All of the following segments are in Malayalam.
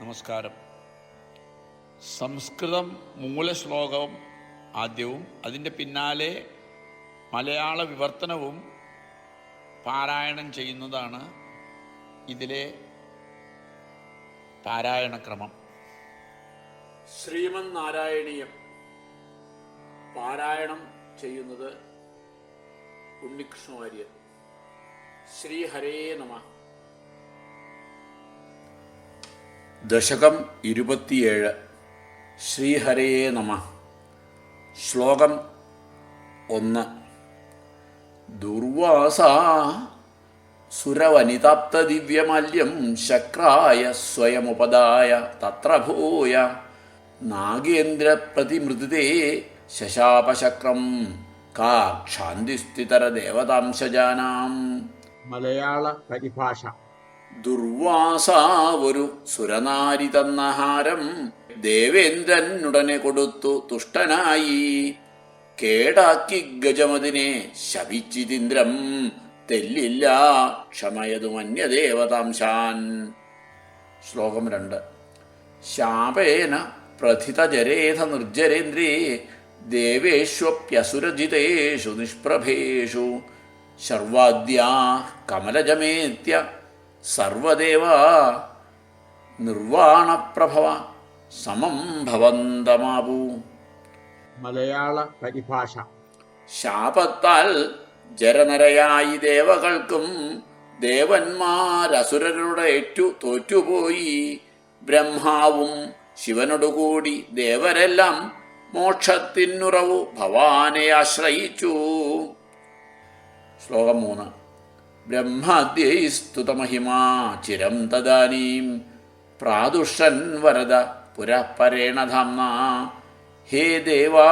നമസ്കാരം. സംസ്കൃതം മൂലശ്ലോകം ആദ്യവും അതിന്റെ പിന്നാലെ മലയാള വിവർത്തനവും പാരായണം ചെയ്യുന്നതാണ് ഇതിലെ പാരായണക്രമം ശ്രീമൻ നാരായണീയം പാരായണം ചെയ്യുന്നത് ഉണ്ണികൃഷ്ണ വാര്യർ. ശ്രീ ഹരേ നമ. ദശകം ഇരുപത്തിയേഴ്. ശ്രീഹരയേ നമ. ശ്ലോകം ഒന്ന്. ദുർവാസ സുരവനിതാപ്ത ദിവ്യമല്യം ശക്രായ സ്വയമുപദായ തത്ര ഭൂയ. നാഗേന്ദ്രപ്രതിമൃതിതേ ശശാപശക്രം കാ ക്ഷാന്തിസ്ഥിതരദേവതാംശജാനാം മലയാള പരിഭാഷ. ദുർവാസ ഒരു സുരനാരി തന്നഹാരം ദേവേന്ദ്രൻ ഉടനെ കൊടുത്തു തുഷ്ടനായി. കേടാക്കി ഗജമതിനെ ശപിച്ചിതിന്ദ്രം തെല്ലില്ല ക്ഷമയതുമന്യദേവതാംശാൻ ശ്ലോകം രണ്ട്. ശാപേന പ്രഥിതജരേധ നിർജരേന്ദ്രേ ദേവേഷ്വപ്യസുരജിതേഷു നിഷ്പ്രഭേഷു. ശർവാദ്യാ കമലജമേത്യ സർവദേവ നിർവാണപ്രഭവ സമം ഭവന്തമാവൂ മലയാള പരിഭാഷ. ശാപത്താൽ ജരനരയായി ദേവകൾക്കും ദേവന്മാരസുരരുടെ ഏറ്റു തോറ്റുപോയി. ബ്രഹ്മാവും ശിവനോടുകൂടി ദേവരെല്ലാം മോക്ഷത്തിനുറവു ഭവാനെ ആശ്രയിച്ചു. ശ്ലോകം മൂന്ന്. ബ്രഹ്മാദ്യൈ സ്തുതമഹിമാ ചിരം തദാനീം പ്രാദുഷൻ വരദ പുരപരേണ ധാംന ഹേ ദേവാ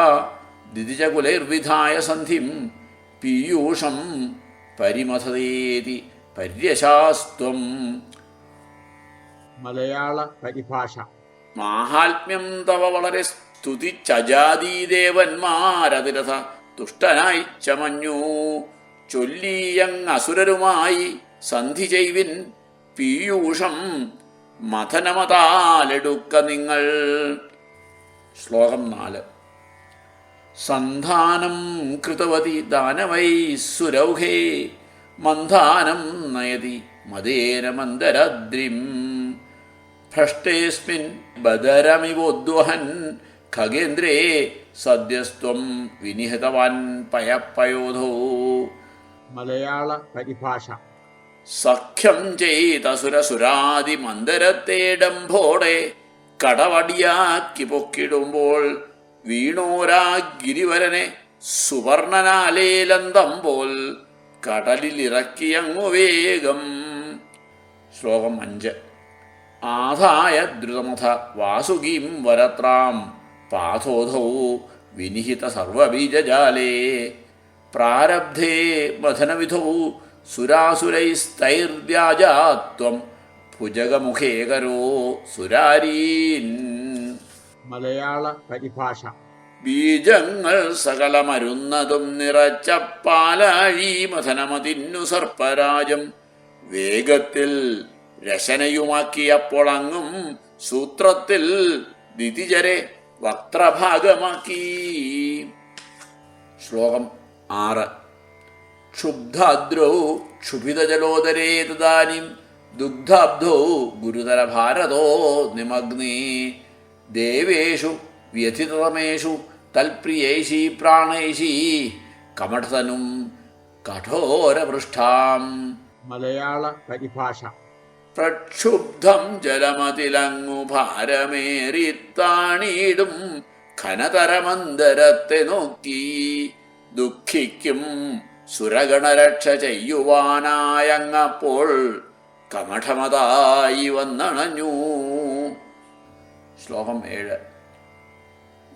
ദിതിജകുലൈർവിധായ സന്ധിം പീയൂഷം പരിമഥതേതി പര്യശാസ്ത്വം. മലയാള പരിഭാഷ മാഹാത്മ്യം തവ വളരെ സ്തുതിച്ചജാതീദേവന്മാരതിരഥ തുഷ്ടനായി ചമഞ്ഞു. ചൊല്ലിയങ് അസുരരുമായി സന്ധി ചെയ്വിൻ പീയൂഷം മഥനമതാലെടുക്ക നിങ്ങൾ. ശ്ലോകം നാല്. സന്ധാനം കൃതവതി ദാനവൈ സുരൗഹേ മന്ധാനം നയതി മദേന മന്ദരദ്രിം. ഭ്രഷ്ടേസ്മിൻ ബദരമിവോദ്വഹൻ ഖഗേന്ദ്രേ സദ്യസ്ത്വം വിനിഹതവാൻ പയപ്പയോധോ. മലയാള പരിഭാഷ. സഖ്യം ചെയ്തസുരസുരാതി മന്ദരത്തെ ഡംഭോടെ കടവടിയാക്കി പൊക്കിടുമ്പോൾ വീണോരാ ഗിരിവരനെ സുവർണനാലേലന്തമ്പോൾ കടലിലിറക്കിയങ്ങു വേഗം. ശ്ലോകം അഞ്ച്. ആദായ ദ്രുതമഥ വാസുകീം വരത്രാം പാഥോധൗ വിനിഹിത സർവബീജജാലേ. പ്രാരബ്ധേ മഥനവിധൗ സുരാസുരൈസ്തൈർവ്യാജാത്വം ഭുജകമുഖേകരോ സുരാരീൻ. മലയാള പരിഭാഷ. ബീജങ്ങൾ സകലമരുന്നതും നിറച്ച പാലാഴി മഥനമതിന്നു സർപ്പരാജം വേഗത്തിൽ രശനയുമാക്കിയപ്പോൾ അങ്ങും സൂത്രത്തിൽ ദിതിജരെ വക്രഭാഗമാക്കി. ശ്ലോകം ആറ്. ക്ഷുബ്ധാദ്രോ ക്ഷുഭിതജലോദരേ തദാനിം ദുഗ്ധാബ്ധോ ഗുരുതര ഭാരതോ നിമഗ്നേ. ദേവേഷു വ്യഥിതമേഷു തൽപ്രിയേശി പ്രാണേശി കമഠതനും കഠോരപൃഷ്ഠാം. മലയാള പരിഭാഷ. പ്രക്ഷുബ്ധം ജലമതിലങ്ങു ഭാരമേറിത്താണീടും ഖനതരമന്തരത്തെ നോക്കി. ദുഃഖിക്കും സുരഗണരക്ഷ ചെയ്യുവാനായങ്ങപ്പോൾ കമഠമതായി വന്നണഞ്ഞു. ശ്ലോകം ഏഴ്.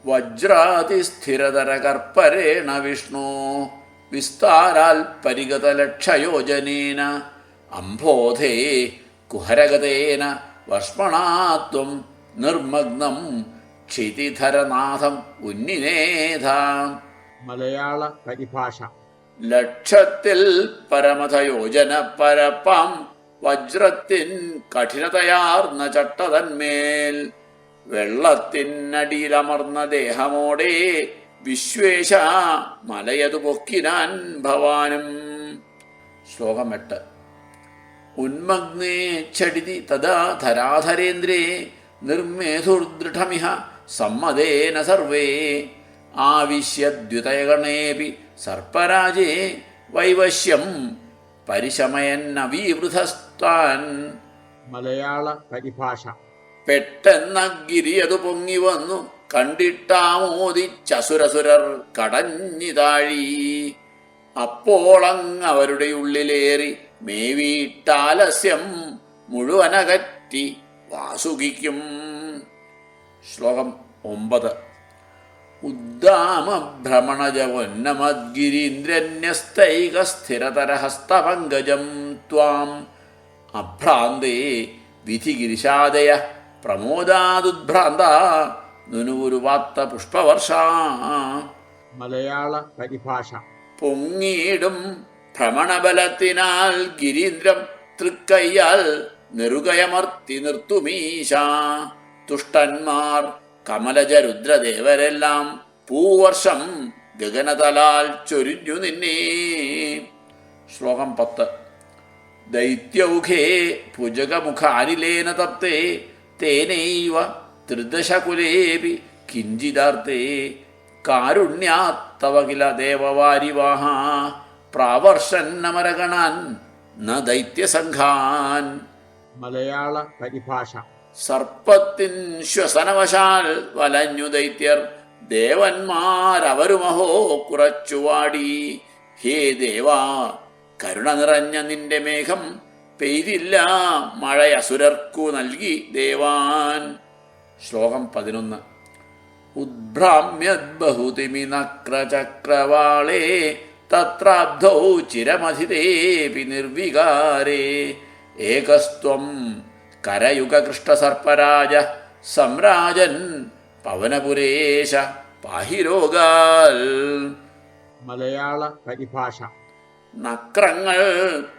വജ്രാതിസ്ഥിരതര കർപ്പരേണ വിഷ്ണു വിസ്താരാൽ പരിഗതലക്ഷയോജനേന അംബോധേ കുഹരഗതേന വർഷ്മണാത്വം നിർമ്മഗ്നം ക്ഷിതിധരനാഥം ഉന്നിനേധാം. മലയാള പരിഭാഷ. ലക്ഷത്തിൽ പരമതയോജന പരപ്പം വജ്രത്തിൻ കഠിനതയാർന്ന ചട്ടതന്മേൽ വെള്ളത്തിനടിയിലമർന്ന ദേഹമോടെ വിശ്വേശ മലയതു പൊക്കിനാൻ ഭവാനും. ശ്ലോകം എട്ട്. ഉന്മഗ്നേ ചടിതി തഥാ ധരാധരേന്ദ്രേ നിർമേധുർദൃഢമിഹ സമ്മതേന സർവേ. ആവിശ്യദ്യുതയഗണേപി സർപ്പരാജേ വൈവശ്യം പരിശമയന്നവീവൃതസ്താൻ മലയാള പരിഭാഷ. പെട്ടെന്ന ഗിരിയതു പൊങ്ങി വന്നു. കണ്ടിട്ടാമോദിച്ചസുരസുരർ കടഞ്ഞിതാഴി. അപ്പോളങ് അവരുടെ ഉള്ളിലേറി മേവീട്ടാലസ്യം മുഴുവനകറ്റി വാസുകിക്കും. ശ്ലോകം ഒമ്പത്. ഉദ്ദാമഭ്രമണജവന്നമദ്ഗിരീന്ദ്രന്യസ്തൈകസ്ഥിരതരഹസ്തപങ്കജം ത്വാം. അഭ്രാന്തേ വിധിഗിരിശാദയ പ്രമോദാദുദ്ഭ്രാന്ത നുനുവുരുവാത്ത പുഷ്പവർഷ. മലയാള പരിഭാഷ. പൊങ്ങിയിടും ഭ്രമണബലത്തിനാൽ ഗിരീന്ദ്രം തൃക്കയ്യാൽ നെറുകയമർത്തി നിർത്തുമീശ. തുഷ്ടന്മാർ കമലജ രുദ്രദേവരെല്ലാം പൂവർഷം ഗഗനതലാൽ ചൊരിഞ്ഞു നിന്നേ. ശ്ലോകം പത്ത്. ദൈത്യൗഖേ ഭുജകമുഖാനിലേന തപ്തേ തേനൈവ ത്രിദശകുലേപി കിഞ്ചിതാർത്തേ കാരുണ്യാത്തവ കില ദേവവാരിവാഹ പ്രാവർഷന്നമരഗണാൻ ന ദൈത്യസംഘാൻ. മലയാള പരിഭാഷ. സർപ്പത്തിൻ ശ്വസനവശാൽ വലഞ്ഞു ദൈത്യർ. ദേവന്മാരവരുമഹോ കുറച്ചുവാടി. ഹേ ദേവാ കരുണ നിറഞ്ഞ നിന്റെ മേഘം പെയ്തില്ല. മഴയസുരർക്കു നൽകി ദേവാൻ. ശ്ലോകം പതിനൊന്ന്. ഉദ്ഭ്രാമ്യദ്ബഹുതിമി നക്രചക്രവാളേ തത്രാബ്ധൗ ചിരമധിതേപി നിർവികാരേ. ഏകസ്ത്വം കരയുഗകൃഷ്ടസർപ്പരാജ സംരാജൻ പവനപുരേശ പാഹിരോഗാൽ. മലയാള പരിഭാഷ. നക്രങ്ങൾ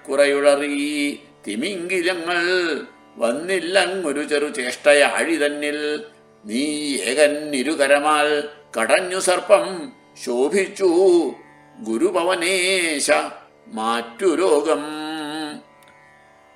കുറയുളറി തിമിങ്കിലങ്ങൾ വന്നില്ലങ്ങൊരു ചെറു ചേഷ്ടയാഴി തന്നിൽ നീ ഏകൻ ഇരുകരമാൽ കടഞ്ഞു സർപ്പം ശോഭിച്ചു ഗുരുപവനേശ മാറ്റു രോഗം.